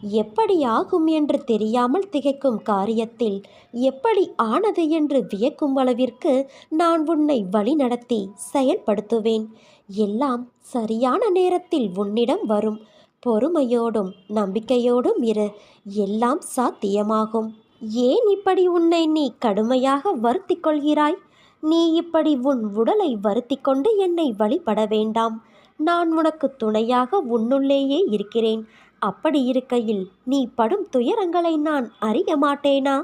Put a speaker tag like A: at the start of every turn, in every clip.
A: எப்படி ஆகும் என்று தெரியாமல் திகைக்கும் காரியத்தில் எப்படி ஆனது என்று வியக்கும் அளவிற்கு நான் உன்னை வழிநடத்தி செயல்படுத்துவேன். எல்லாம் சரியான நேரத்தில் உன்னிடம் வரும். பொறுமையோடும் நம்பிக்கையோடும் இரு. எல்லாம் சாத்தியமாகும். ஏன் இப்படி உன்னை நீ கடுமையாக வருத்தி கொள்கிறாய்? நீ இப்படி உன் உடலை வருத்தி கொண்டு என்னை வழிபட வேண்டாம். நான் உனக்கு துணையாக உன்னுள்ளேயே இருக்கிறேன். அப்படி இருக்கையில் நீ படும் துயரங்களை நான் அறிய மாட்டேனா?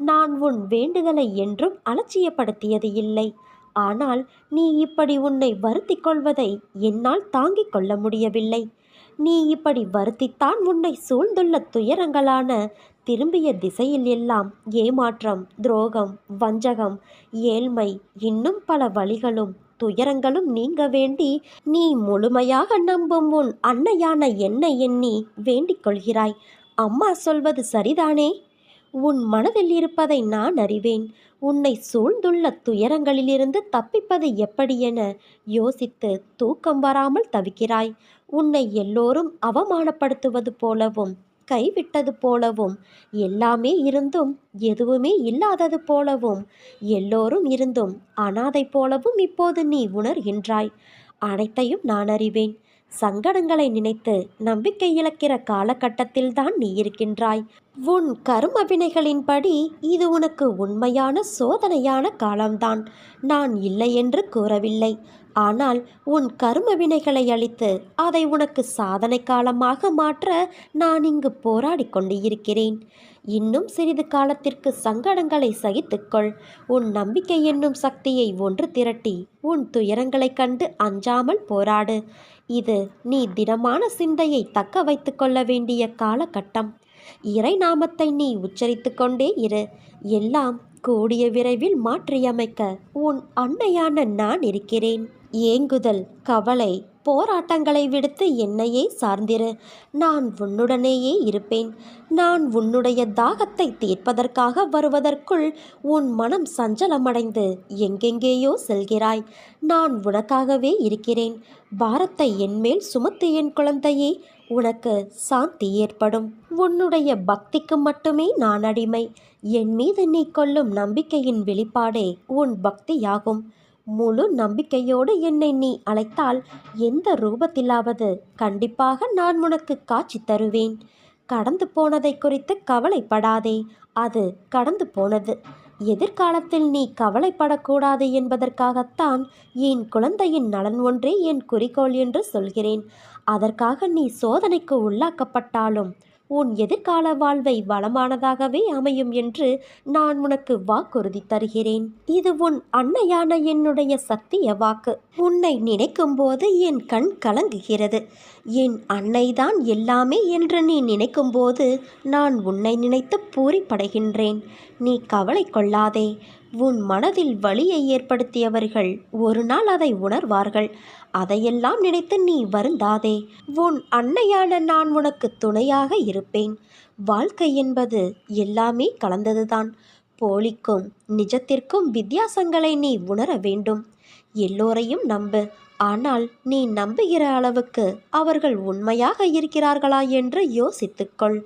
A: நான் உன் வேண்டுதலை என்றும் அலட்சியப்படுத்தியது இல்லை. ஆனால் நீ இப்படி உன்னை வருத்திக் கொள்வதை என்னால் தாங்கிக் கொள்ள முடியவில்லை. நீ இப்படி வருத்தித்தான் உன்னை சூழ்ந்துள்ள துயரங்களான திரும்பிய திசையில் எல்லாம் ஏமாற்றம் துரோகம் வஞ்சகம் ஏழ்மை இன்னும் பல வழிகளும் துயரங்களும் நீங்க வேண்டி நீ முழுமையாக நம்பும் உன் அன்னையான என்னை எண்ணி வேண்டிக் கொள்கிறாய். அம்மா சொல்வது சரிதானே? உன் மனதில் இருப்பதை நான் அறிவேன். உன்னை சூழ்ந்துள்ள துயரங்களிலிருந்து தப்பிப்பது எப்படி என யோசித்து தூக்கம் வராமல் தவிக்கிறாய். உன்னை எல்லோரும் அவமானப்படுத்துவது போலவும் கைவிட்டது போலவும் எல்லாமே இருந்தும் எதுவுமே இல்லாதது போலவும் எல்லோரும் இருந்தும் அனாதை போலவும் இப்போது நீ உணர்கின்றாய். அனைத்தையும் நான் அறிவேன். சங்கடங்களை நினைத்து நம்பிக்கை இழக்கிற காலகட்டத்தில்தான் நீ இருக்கின்றாய். உன் கரும வினைகளின்படி இது உனக்கு உண்மையான சோதனையான காலம்தான். நான் இல்லை என்று கூறவில்லை. ஆனால் உன் கரும வினைகளை அளித்து அதை உனக்கு சாதனை காலமாக மாற்ற நான் இங்கு போராடி கொண்டு இருக்கிறேன் இன்னும் சிறிது காலத்திற்கு சங்கடங்களை சகித்துக்கொள் உன் நம்பிக்கை என்னும் சக்தியை ஒன்று திரட்டி உன் துயரங்களைக் கண்டு அஞ்சாமல் போராடு. இது நீ திடமான சிந்தையை தக்க வைத்து கொள்ள வேண்டிய காலகட்டம். இறை நாமத்தை நீ உச்சரித்து கொண்டே இரு. எல்லாம் கூடிய விரைவில் மாற்றியமைக்க உன் அன்னையான நான் இருக்கிறேன். ஏங்குதல் கவலை போராட்டங்களை விடுத்து என்னையே சார்ந்திரு. நான் உன்னுடனேயே இருப்பேன். நான் உன்னுடைய தாகத்தை தீர்ப்பதற்காக வருவதற்குள் உன் மனம் சஞ்சலமடைந்து எங்கெங்கேயோ செல்கிறாய். நான் உனக்காகவே இருக்கிறேன். பாரத்தை என்மேல் சுமத்து என் குழந்தையே உனக்கு சாந்தி ஏற்படும். உன்னுடைய பக்திக்கு மட்டுமே நான் அடிமை. என் மீது நீ கொள்ளும் நம்பிக்கையின் வெளிப்பாடே உன் பக்தியாகும். முழு நம்பிக்கையோடு என்னை நீ அழைத்தால் எந்த ரூபத்திலாவது கண்டிப்பாக நான் உனக்கு காட்சி தருவேன். கடந்து போனதை குறித்து கவலைப்படாதே அது கடந்து போனது. எதிர்காலத்தில் நீ கவலைப்படக்கூடாது என்பதற்காகத்தான் என் குழந்தையின் நலன் ஒன்றே என் குறிக்கோள் என்று சொல்கிறேன். அதற்காக நீ சோதனைக்கு உள்ளாக்கப்பட்டாலும் உன் எதிர்கால வாழ்வை வளமானதாகவே அமையும் என்று நான் உனக்கு வாக்குறுதி தருகிறேன். இது உன் அன்னையான என்னுடைய சத்திய வாக்கு. உன்னை நினைக்கும் போது என் கண் கலங்குகிறது. என் அன்னைதான் எல்லாமே என்று நீ நினைக்கும் போது நான் உன்னை நினைத்து பூரிப்படைகின்றேன். நீ கவலை கொள்ளாதே. உன் மனதில் வலியை ஏற்படுத்தியவர்கள் ஒரு நாள் அதை உணர்வார்கள். அதையெல்லாம் நினைத்து நீ வருந்தாதே. உன் அன்னையான நான் உனக்கு துணையாக இருப்பேன். வாழ்க்கை என்பது எல்லாமே கலந்ததுதான். போலிக்கும். நிஜத்திற்கும் வித்தியாசங்களை நீ உணர வேண்டும். எல்லோரையும் நம்பு. ஆனால் நீ நம்புகிற அளவுக்கு அவர்கள் உண்மையாக இருக்கிறார்களா என்று யோசித்துக்கொள்.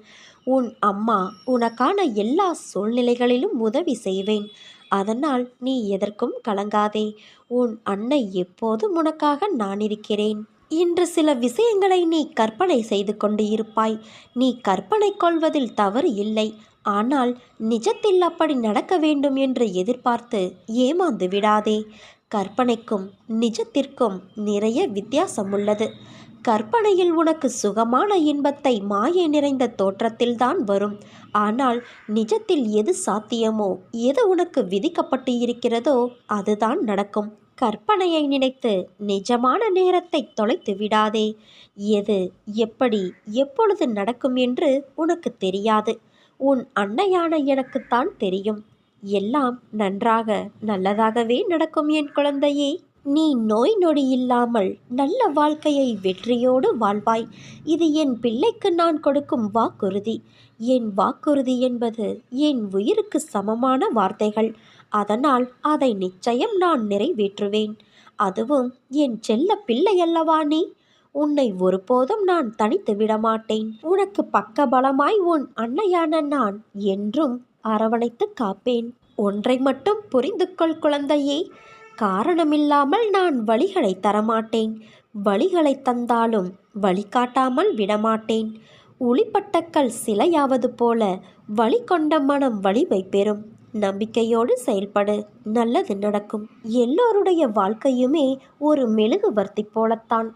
A: உன் அம்மா உனக்கான எல்லா சூழ்நிலைகளிலும் உதவி செய்வேன். அதனால் நீ எதற்கும் கலங்காதே. உன் அன்னை எப்போதும் உனக்காக நான் இருக்கிறேன். இன்று சில விஷயங்களை நீ கற்பனை செய்து கொண்டு இருப்பாய். நீ கற்பனை கொள்வதில் தவறு இல்லை. ஆனால் நிஜத்தில் அப்படி நடக்க வேண்டும் என்று எதிர்பார்த்து ஏமாந்து விடாதே. கற்பனைக்கும் நிஜத்திற்கும் நிறைய வித்தியாசம் உள்ளது கற்பனையில் உனக்கு சுகமான இன்பத்தை மாயை நிறைந்த தோற்றத்தில்தான் வரும். ஆனால் நிஜத்தில் எது சாத்தியமோ எது உனக்கு விதிக்கப்பட்டு இருக்கிறதோ அதுதான் நடக்கும். கற்பனையை நினைத்து நிஜமான நேரத்தை தொலைத்து விடாதே. எது எப்படி எப்பொழுது நடக்கும் என்று உனக்கு தெரியாது. உன் அன்னையான எனக்குத்தான் தெரியும். எல்லாம் நன்றாக நல்லதாகவே நடக்கும் என் குழந்தையே. நீ நோய் நொடி இல்லாமல் நல்ல வாழ்க்கையை வெற்றியோடு வாழ்வாய். இது என் பிள்ளைக்கு நான் கொடுக்கும் வாக்குறுதி. என் வாக்குறுதி என்பது என் உயிருக்கு சமமான வார்த்தைகள். அதனால் அதை நிச்சயம் நான் நிறைவேற்றுவேன். அதுவும் என் செல்ல பிள்ளை அல்லவா நீ? உன்னை ஒருபோதும் நான் தனித்து விடமாட்டேன். உனக்கு பக்க பலமாய் உன் அன்னையான நான் என்றும் அரவணைத்து காப்பேன். ஒன்றை மட்டும் புரிந்து கொள் குழந்தையே. காரணமில்லாமல் நான் வழிகளை தரமாட்டேன். வழிகளை தந்தாலும் வழிகாட்டாமல் விடமாட்டேன். ஒளிப்பட்டக்கள் சிலையாவது போல வழி கொண்ட மனம் வலிமை பெறும். நம்பிக்கையோடு செயல்படு. நல்லது நடக்கும். எல்லோருடைய வாழ்க்கையுமே ஒரு மெழுகுவர்த்தி போலத்தான்.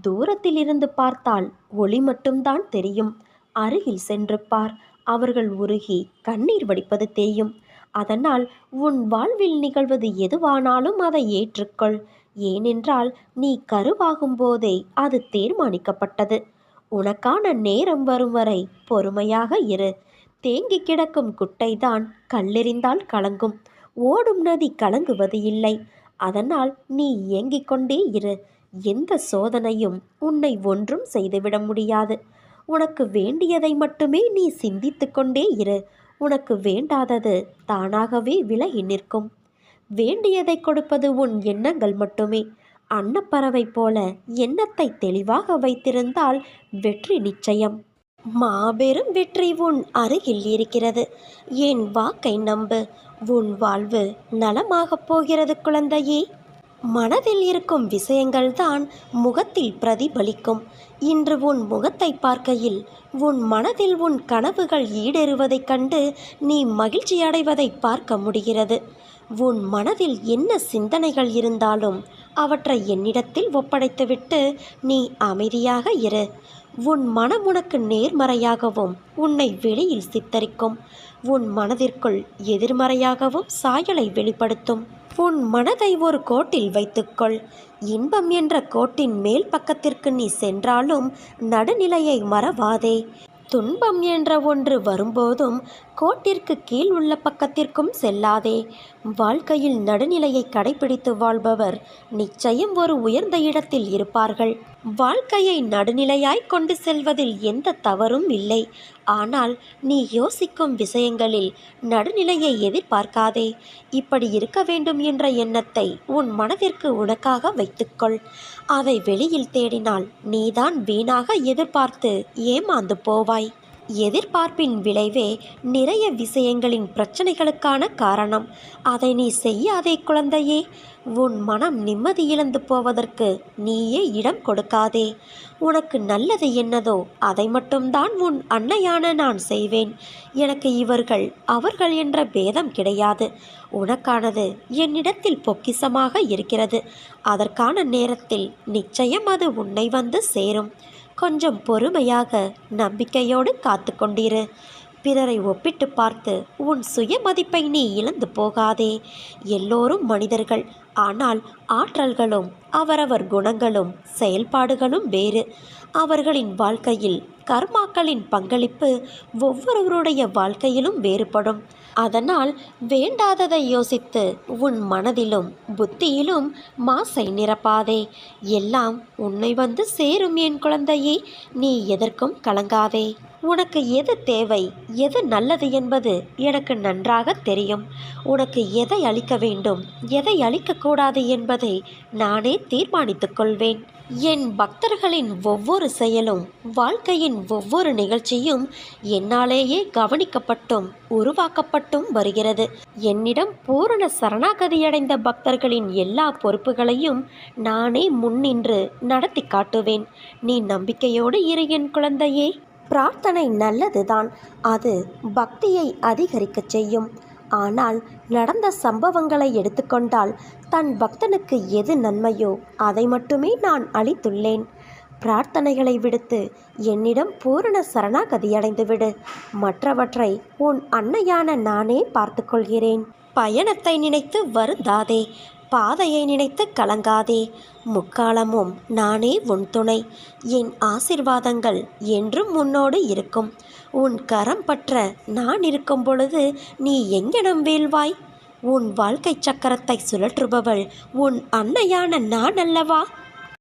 A: தூரத்தில் இருந்து பார்த்தால் ஒளி மட்டும்தான் தெரியும். அருகில் சென்று பார் அவர்கள் உருகி கண்ணீர் வடிப்பது தெரியும் அதனால் உன் வாழ்வில் நிகழ்வது எதுவானாலும் அதை ஏற்றுக்கொள். ஏனென்றால் நீ கருவாகும் போதே அது தீர்மானிக்கப்பட்டது. உனக்கான நேரம் வரும் வரை பொறுமையாக இரு. தேங்கி கிடக்கும் குட்டைதான் கல்லெறிந்தால் கலங்கும். ஓடும் நதி கலங்குவது இல்லை. அதனால் நீ இயங்கிக் கொண்டே இரு. எந்த சோதனையும் உன்னை ஒன்றும் செய்துவிட முடியாது. உனக்கு வேண்டியதை மட்டுமே நீ சிந்தித்து கொண்டே இரு. உனக்கு வேண்டாதது தானாகவே விலகி நிற்கும். வேண்டியதை கொடுப்பது உன் எண்ணங்கள் மட்டுமே. அன்னப்பறவை போல எண்ணத்தை தெளிவாக வைத்திருந்தால் வெற்றி நிச்சயம். மாபெரும் வெற்றி உன் அருகில் இருக்கிறது. என் வாக்கை நம்பு. உன் வாழ்வு நலமாகப் போகிறது குழந்தையே. மனதில் இருக்கும் விஷயங்கள்தான் முகத்தில் பிரதிபலிக்கும். இன்று உன் முகத்தை பார்க்கையில் உன் மனதில் உன் கனவுகள் ஈடேறுவதைக் கண்டு நீ மகிழ்ச்சியடைவதை பார்க்க முடிகிறது. உன் மனதில் என்ன சிந்தனைகள் இருந்தாலும் அவற்றை என்னிடத்தில் ஒப்படைத்துவிட்டு நீ அமைதியாக இரு. உன் மனம் உனக்கு நேர்மறையாகவும் உன்னை வெளியில் சித்தரிக்கும். உன் மனதிற்குள் எதிர்மறையாகவும் சாயலை வெளிப்படுத்தும். உன் மனதை ஒரு கோட்டில் வைத்துக்கொள். இன்பம் என்ற கோட்டின் மேல் பக்கத்திற்கு நீ சென்றாலும் நடுநிலையை மறவாதே. துன்பம் என்ற ஒன்று வரும்போதும் கோட்டிற்கு கீழ் உள்ள பக்கத்திற்கும் செல்லாதே. வாழ்க்கையில் நடுநிலையை கடைபிடித்து வாழ்பவர் நிச்சயம் ஒரு உயர்ந்த இடத்தில் இருப்பார்கள். வாழ்க்கையை நடுநிலையாய் கொண்டு செல்வதில் எந்த தவறும் இல்லை. ஆனால் நீ யோசிக்கும் விஷயங்களில் நடுநிலையை எதிர்பார்க்காதே. இப்படி இருக்க வேண்டும் என்ற எண்ணத்தை உன் மனதிற்கு உனக்காக வைத்துக்கொள். அதை வெளியில் தேடினால் நீதான் வீணாக எதிர்பார்த்து ஏமாந்து போவாய். எதிர்பார்ப்பின் விளைவே நிறைய விஷயங்களின் பிரச்சனைகளுக்கான காரணம். அதை நீ செய்யாதே குழந்தையே. உன் மனம் நிம்மதி இழந்து போவதற்கு நீயே இடம் கொடுக்காதே. உனக்கு நல்லது என்னதோ அதை மட்டும்தான் உன் அன்னையான நான் செய்வேன். எனக்கு இவர்கள் அவர்கள் என்ற பேதம் கிடையாது. உனக்கானது என்னிடத்தில் பொக்கிசமாக இருக்கிறது. அதற்கான நேரத்தில் நிச்சயம் அது உன்னை வந்து சேரும். கொஞ்சம் பொறுமையாக நம்பிக்கையோடு காத்து கொண்டிரு பிறரை ஒப்பிட்டு பார்த்து உன் சுயமதிப்பை நீ இழந்து போகாதே. எல்லோரும் மனிதர்கள் ஆனால் ஆற்றல்களும் அவரவர் குணங்களும் செயல்பாடுகளும் வேறு. அவர்களின் வாழ்க்கையில் கர்மாக்களின் பங்களிப்பு ஒவ்வொருவருடைய வாழ்க்கையிலும் வேறுபடும். அதனால் வேண்டாததை யோசித்து உன் மனதிலும் புத்தியிலும் மாசை நிரப்பாதே. எல்லாம் உன்னை வந்து சேரும் என் குழந்தையே. நீ எதற்கும் கலங்காதே. உனக்கு எது தேவை எது நல்லது என்பது எனக்கு நன்றாக தெரியும். உனக்கு எதை அளிக்க வேண்டும் எதை அளிக்கக்கூடாது என்பதை நானே தீர்மானித்துக் கொள்வேன். என் பக்தர்களின் ஒவ்வொரு செயலும் வாழ்க்கையின் ஒவ்வொரு நிகழ்ச்சியும் என்னாலேயே கவனிக்கப்பட்டும் உருவாக்கப்பட்டும் வருகிறது. என்னிடம் பூரண சரணாகதியடைந்த பக்தர்களின் எல்லா பொறுப்புகளையும் நானே முன்னின்று நடத்தி காட்டுவேன். நீ நம்பிக்கையோடு இரு என் குழந்தையே. பிரார்த்தனை நல்லதுதான். அது பக்தியை அதிகரிக்கச் செய்யும். ஆனால் நடந்த சம்பவங்களை எடுத்துக்கொண்டால் தன் பக்தனுக்கு எது நன்மையோ அதை மட்டுமே நான் அளித்துள்ளேன். பிரார்த்தனைகளை விடுத்து என்னிடம் பூரண சரணாகதியடைந்து விடு. மற்றவற்றை உன் அன்னையான நானே பார்த்துக்கொள்கிறேன் பயணத்தை நினைத்து வருந்தாதே. பாதையை நினைத்து கலங்காதே. முக்காலமும் நானே உன் துணை. என் ஆசிர்வாதங்கள் என்றும் உன்னோடு இருக்கும். உன் கரம் பற்ற நான் இருக்கும் பொழுது நீ எங்கிடம் வீழ்வாய்? உன் வாழ்க்கை சக்கரத்தை சுழற்றுபவள் உன் அன்னையான நான் அல்லவா?